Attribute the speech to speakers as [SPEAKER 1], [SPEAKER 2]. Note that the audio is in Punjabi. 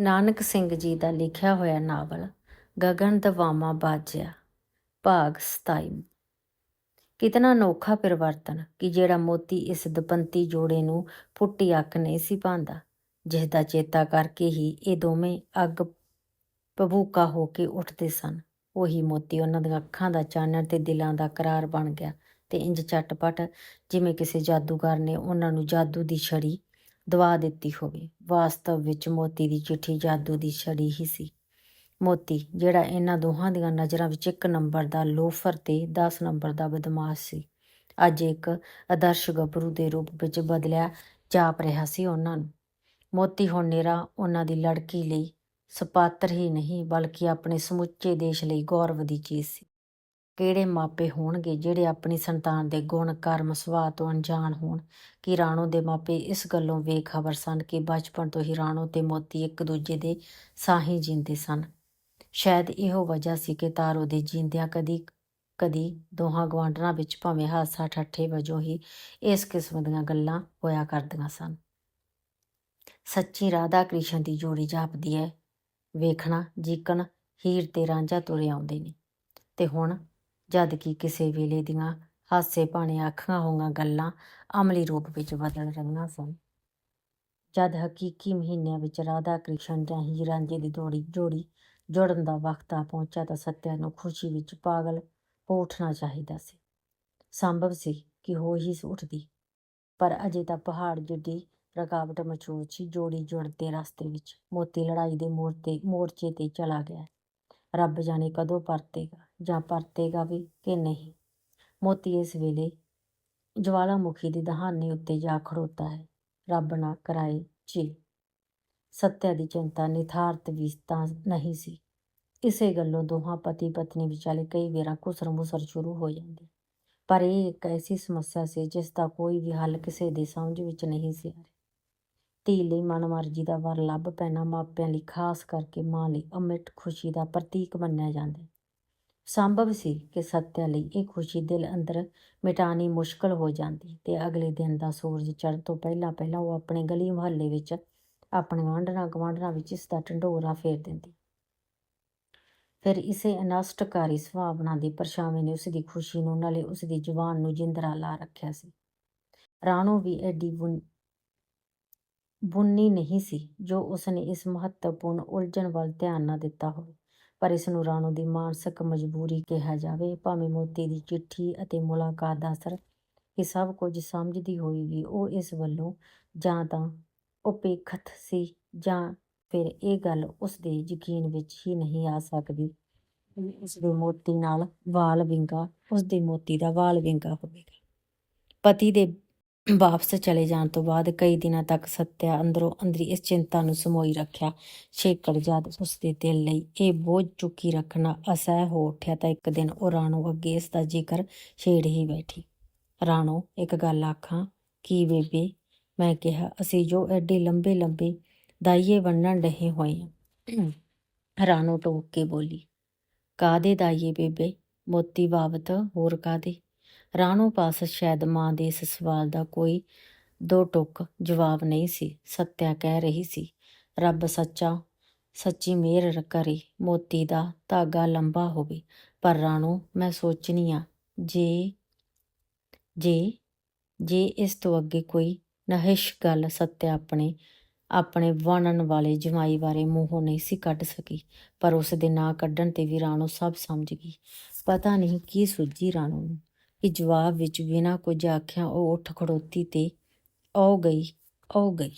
[SPEAKER 1] ਨਾਨਕ ਸਿੰਘ ਜੀ ਦਾ ਲਿਖਿਆ ਹੋਇਆ ਨਾਵਲ ਗਗਨ ਦਵਾਮਾ ਬਾਜਿਆ, ਭਾਗ 27 ਕਿਤਨਾ ਅਨੋਖਾ ਪਰਿਵਰਤਨ ਕਿ ਜਿਹੜਾ ਮੋਤੀ ਇਸ ਦਪੰਤੀ ਜੋੜੇ ਨੂੰ ਫੁੱਟੀ ਅੱਕ ਨਹੀਂ ਸੀ ਪਾਉਂਦਾ ਜਿਸ ਦਾ ਚੇਤਾ ਕਰਕੇ ਹੀ ਇਹ ਦੋਵੇਂ ਅੱਗ ਪਬੂਕਾ ਹੋ ਕੇ ਉੱਠਦੇ ਸਨ। ਉਹੀ ਮੋਤੀ ਉਹਨਾਂ ਦੀਆਂ ਅੱਖਾਂ ਦਾ ਚਾਨਣ ਤੇ ਦਿਲਾਂ ਦਾ ਕਰਾਰ ਬਣ ਗਿਆ ਤੇ ਇੰਜ ਝਟਪਟ ਜਿਵੇਂ ਕਿਸੇ ਜਾਦੂਗਰ ਨੇ ਉਹਨਾਂ ਨੂੰ ਜਾਦੂ ਦੀ ਛੜੀ ਦਵਾ ਦਿੱਤੀ ਹੋਵੇ। ਵਾਸਤਵ ਵਿੱਚ ਮੋਤੀ ਦੀ ਚਿੱਠੀ ਜਾਦੂ ਦੀ ਛੜੀ ਹੀ ਸੀ। ਮੋਤੀ, ਜਿਹੜਾ ਇਹਨਾਂ ਦੋਹਾਂ ਦੀਆਂ ਨਜ਼ਰਾਂ ਵਿੱਚ ਇੱਕ ਨੰਬਰ ਦਾ ਲੋਫਰ ਤੇ 10 ਨੰਬਰ ਦਾ ਬਦਮਾਸ਼ ਸੀ, ਅੱਜ ਇੱਕ ਆਦਰਸ਼ ਗੱਭਰੂ ਦੇ ਰੂਪ ਵਿੱਚ ਬਦਲਿਆ ਜਾਪ ਰਿਹਾ ਸੀ ਉਹਨਾਂ ਨੂੰ। ਮੋਤੀ ਹੁਣ ਨਿਰਾ ਉਹਨਾਂ ਦੀ ਲੜਕੀ ਲਈ ਸਪਾਤਰ ਹੀ ਨਹੀਂ, ਬਲਕਿ ਆਪਣੇ ਸਮੁੱਚੇ ਦੇਸ਼ ਲਈ ਗੌਰਵ ਦੀ ਚੀਜ਼ ਸੀ। ਕਿਹੜੇ ਮਾਪੇ ਹੋਣਗੇ ਜਿਹੜੇ ਆਪਣੀ ਸੰਤਾਨ ਦੇ ਗੁਣ, ਕਰਮ, ਸੁਭਾਅ ਤੋਂ ਅਣਜਾਣ ਹੋਣ? ਕਿ ਰਾਣੋ ਦੇ ਮਾਪੇ ਇਸ ਗੱਲੋਂ ਬੇਖਬਰ ਸਨ ਕਿ ਬਚਪਨ ਤੋਂ ਹੀ ਰਾਣੋ ਤੇ ਮੋਤੀ ਇੱਕ ਦੂਜੇ ਦੇ ਸਾਹੀ ਜੀਂਦੇ ਸਨ? ਸ਼ਾਇਦ ਇਹੋ ਵਜ੍ਹਾ ਸੀ ਕਿ ਤਾਰੋ ਦੇ ਜੀਂਦਿਆਂ ਕਦੀ ਕਦੀ ਦੋਹਾਂ ਗਵਾਂਢਣਾਂ ਵਿੱਚ ਭਾਵੇਂ ਹਾਸਾ ਠੱਠੇ ਵਜੋਂ ਹੀ ਇਸ ਕਿਸਮ ਦੀਆਂ ਗੱਲਾਂ ਹੋਇਆ ਕਰਦੀਆਂ ਸਨ। ਸੱਚੀ ਰਾਧਾ ਕ੍ਰਿਸ਼ਨ ਦੀ ਜੋੜੀ ਜਾਪਦੀ ਹੈ, ਵੇਖਣਾ, ਜੀਕਣ, ਹੀਰ ਤੇ ਰਾਂਝਾ ਤੁਰੇ ਆਉਂਦੇ ਨੇ। ਤੇ ਹੁਣ ਜਦ ਕਿ ਕਿਸੇ ਵੇਲੇ ਦੀਆਂ ਹਾਸੇ ਭਾਣੇ ਅੱਖਾਂ ਹੋਈਆਂ ਗੱਲਾਂ ਅਮਲੀ ਰੂਪ ਵਿੱਚ ਬਦਲ ਰਹੀਆਂ ਸਨ। ਜਦ ਹਕੀਕੀ ਮਹੀਨਿਆਂ ਵਿੱਚ ਰਾਧਾ ਕ੍ਰਿਸ਼ਨ ਜਾਂ ਹੀਰਾਂ ਰਾਂਝੇ ਦੀ ਜੋੜੀ ਜੋੜੀ ਜੁੜਨ ਦਾ ਵਕਤ ਆ ਪਹੁੰਚਿਆ ਤਾਂ ਸੱਤਿਆ ਨੂੰ ਖੁਸ਼ੀ ਵਿੱਚ ਪਾਗਲ ਹੋ ਉੱਠਣਾ ਚਾਹੀਦਾ ਸੀ। ਸੰਭਵ ਸੀ ਕਿ ਹੋ ਹੀ ਉੱਠਦੀ, ਪਰ ਅਜੇ ਤਾਂ ਪਹਾੜ ਜਿੱਡੀ ਰਕਾਵਟ ਮਚੂਰ ਸੀ। ਜੋੜੀ ਜੁੜਦੇ ਰਸਤੇ ਵਿੱਚ ਮੋਤੀ ਲੜਾਈ ਦੇ ਮੋਰਤੇ ਮੋਰਚੇ ਤੇ ਚਲਾ ਗਿਆ। ਰੱਬ ਜਾਣੇ ਕਦੋਂ ਪਰਤੇਗਾ? ਜਾਂ ਪਰਤੇਗਾ ਵੀ ਕਿ ਨਹੀਂ। ਮੋਤੀ ਇਸ ਵੇਲੇ ਜਵਾਲਾਮੁਖੀ ਦੀ ਦਹਾਨੇ ਉੱਤੇ ਜਾ ਖੜੋਤਾ ਹੈ। ਰੱਬ ਨਾ ਕਰਾਏ ਜੀ। ਸੱਤਿਆ ਦੀ ਚਿੰਤਾ ਨਿਥਾਰਤ ਵੀ ਤਾਂ ਨਹੀਂ ਸੀ। ਇਸੇ ਗੱਲੋਂ ਦੋਹਾਂ ਪਤੀ ਪਤਨੀ ਵਿਚਾਲੇ ਕਈ ਵੇਰਾਂ ਕੁਸਰ ਮੁਸਰ ਸ਼ੁਰੂ ਹੋ ਜਾਂਦੀ। ਪਰ ਇਹ ਇੱਕ ਐਸੀ ਸਮੱਸਿਆ ਸੀ ਜਿਸ ਦਾ ਕੋਈ ਵੀ ਹੱਲ ਕਿਸੇ ਦੀ ਸਮਝ ਵਿੱਚ ਨਹੀਂ ਸੀ ਆ ਰਿਹਾ। ਧੀ ਲਈ ਮਨਮਰਜ਼ੀ ਦਾ ਵਰ ਲੱਭ ਪੈਣਾ ਮਾਪਿਆਂ ਲਈ ਖਾਸ ਕਰਕੇ ਮਾਂ ਲਈ ਅਮਿਟ ਖੁਸ਼ੀ ਦਾ ਪ੍ਰਤੀਕ ਮੰਨਿਆ ਜਾਂਦਾ ਸੰਭਵ ਸੀ ਕਿ ਸੱਤਿਆ ਲਈ ਇਹ ਖੁਸ਼ੀ ਦਿਲ ਅੰਦਰ ਮਿਟਾਣੀ ਮੁਸ਼ਕਲ ਹੋ ਜਾਂਦੀ ਤੇ ਅਗਲੇ ਦਿਨ ਦਾ ਸੂਰਜ ਚੜ੍ਹਨ ਤੋਂ ਪਹਿਲਾਂ ਪਹਿਲਾਂ ਉਹ ਆਪਣੇ ਗਲੀ ਮੁਹੱਲੇ ਵਿੱਚ ਆਪਣੇ ਆਂਢਣਾ ਗਵਾਂਢਣਾ ਵਿੱਚ ਇਸ ਦਾ ਢੰਡੋਰਾ ਫੇਰ ਦਿੰਦੀ। ਫਿਰ ਇਸੇ ਅਨਸ਼ਟਕਾਰੀ ਸੁਭਾਵਨਾ ਦੀ ਪਰਛਾਵੇਂ ਨੇ ਉਸ ਦੀ ਖੁਸ਼ੀ ਨੂੰ ਨਾਲੇ ਉਸ ਦੀ ਜ਼ੁਬਾਨ ਨੂੰ ਜਿੰਦਰਾ ਲਾ ਰੱਖਿਆ ਸੀ। ਰਾਣੋ ਵੀ ਐਡੀ ਬੁਨ, ਬੁੰਨੀ ਨਹੀਂ ਸੀ ਜੋ ਉਸਨੇ ਇਸ ਮਹੱਤਵਪੂਰਨ ਉਲਝਣ ਵੱਲ ਧਿਆਨ ਨਾ ਦਿੱਤਾ ਹੋਵੇ। ਪਰ ਇਸ ਨੂੰ ਰਾਣੋ ਦੀ ਮਾਨਸਿਕ ਮਜਬੂਰੀ ਕਿਹਾ ਜਾਵੇ। ਭਾਵੇਂ ਮੋਤੀ ਦੀ ਚਿੱਠੀ ਅਤੇ ਮੁਲਾਕਾਤ ਦਾ ਅਸਰ ਇਹ ਸਭ ਕੁਝ ਸਮਝਦੀ ਹੋਈ ਵੀ ਉਹ ਇਸ ਵੱਲੋਂ ਜਾਂ ਤਾਂ ਉਪੇਖਤ ਸੀ ਜਾਂ ਫਿਰ ਇਹ ਗੱਲ ਉਸ ਦੇ ਯਕੀਨ ਵਿੱਚ ਹੀ ਨਹੀਂ ਆ ਸਕਦੀ। ਉਸ ਦੇ ਮੋਤੀ ਨਾਲ ਵਾਲ ਵਿੰਗਾ, ਉਸ ਦੇ ਮੋਤੀ ਦਾ ਵਾਲ ਵਿੰਗਾ ਹੋਵੇਗਾ। ਪਤੀ ਦੇ ਵਾਪਸ ਚਲੇ ਜਾਣ ਤੋਂ ਬਾਅਦ ਕਈ ਦਿਨਾਂ ਤੱਕ ਸੱਤਿਆ ਅੰਦਰੋਂ ਅੰਦਰੀ ਇਸ ਚਿੰਤਾ ਨੂੰ ਸਮੋਈ ਰੱਖਿਆ। ਛੇਕੜ ਜਦ ਉਸ ਦੇ ਦਿਲ ਲਈ ਇਹ ਬੋਝ ਚੁੱਕੀ ਰੱਖਣਾ ਅਸਹਿ ਹੋ ਉੱਠਿਆ ਤਾਂ ਇੱਕ ਦਿਨ ਉਹ ਰਾਣੋ ਅੱਗੇ ਇਸ ਦਾ ਜ਼ਿਕਰ ਛੇੜ ਹੀ ਬੈਠੀ। ਰਾਣੋ, ਇੱਕ ਗੱਲ ਆਖਾਂ, ਕੀ ਬੇਬੇ ਮੈਂ ਕਿਹਾ, ਅਸੀਂ ਜੋ ਐਡੇ ਲੰਬੇ ਲੰਬੇ ਦਾਈਏ ਵੰਡਣ ਰਹੇ ਹੋਏ ਹਾਂ ਰਾਣੋ ਟੋਕ ਕੇ ਬੋਲੀ ਕਾਦੇ ਦਾਈਏ ਬੇਬੇ? ਮੋਤੀ ਬਾਬਤ ਹੋਰ ਕਾਦੇ ਰਾਣੋ ਪਾਸ ਸ਼ਾਇਦ ਮਾਂ ਦੇ ਇਸ ਸਵਾਲ ਦਾ ਕੋਈ ਦੋ ਟੁਕ ਜਵਾਬ ਨਹੀਂ ਸੀ, ਸੱਤਿਆ ਕਹਿ ਰਹੀ ਸੀ, ਰੱਬ ਸੱਚਾ, ਸੱਚੀ ਮਿਹਰ ਕਰੇ, ਮੋਤੀ ਦਾ ਧਾਗਾ ਲੰਬਾ ਹੋਵੇ, ਪਰ ਰਾਣੋ, ਮੈਂ ਸੋਚਨੀ ਆ, ਜੇ ਜੇ ਜੇ ਇਸ ਤੋਂ ਅੱਗੇ ਕੋਈ ਨਹਿਸ਼ ਗੱਲ ਸੱਤਿਆ ਆਪਣੇ ਆਪਣੇ ਵਣਨ ਵਾਲੇ ਜਮਾਈ ਬਾਰੇ ਮੂੰਹੋਂ ਨਹੀਂ ਸੀ ਕੱਢ ਸਕੀ, ਪਰ ਉਸ ਦੇ ਨਾਂ ਕੱਢਣ ਤੇ ਵੀ ਰਾਣੋ ਸਭ ਸਮਝ ਗਈ, ਪਤਾ ਨਹੀਂ ਕੀ ਸੁੱਝੀ ਰਾਣੋ ਨੂੰ। ਕਿ ਜਵਾਬ ਵਿੱਚ ਬਿਨਾਂ ਕੁਝ ਆਖਿਆ ਉਹ ਉੱਠ ਖੜੋਤੀ ਤੇ ਆਉ ਗਈ ਔ ਗਈ।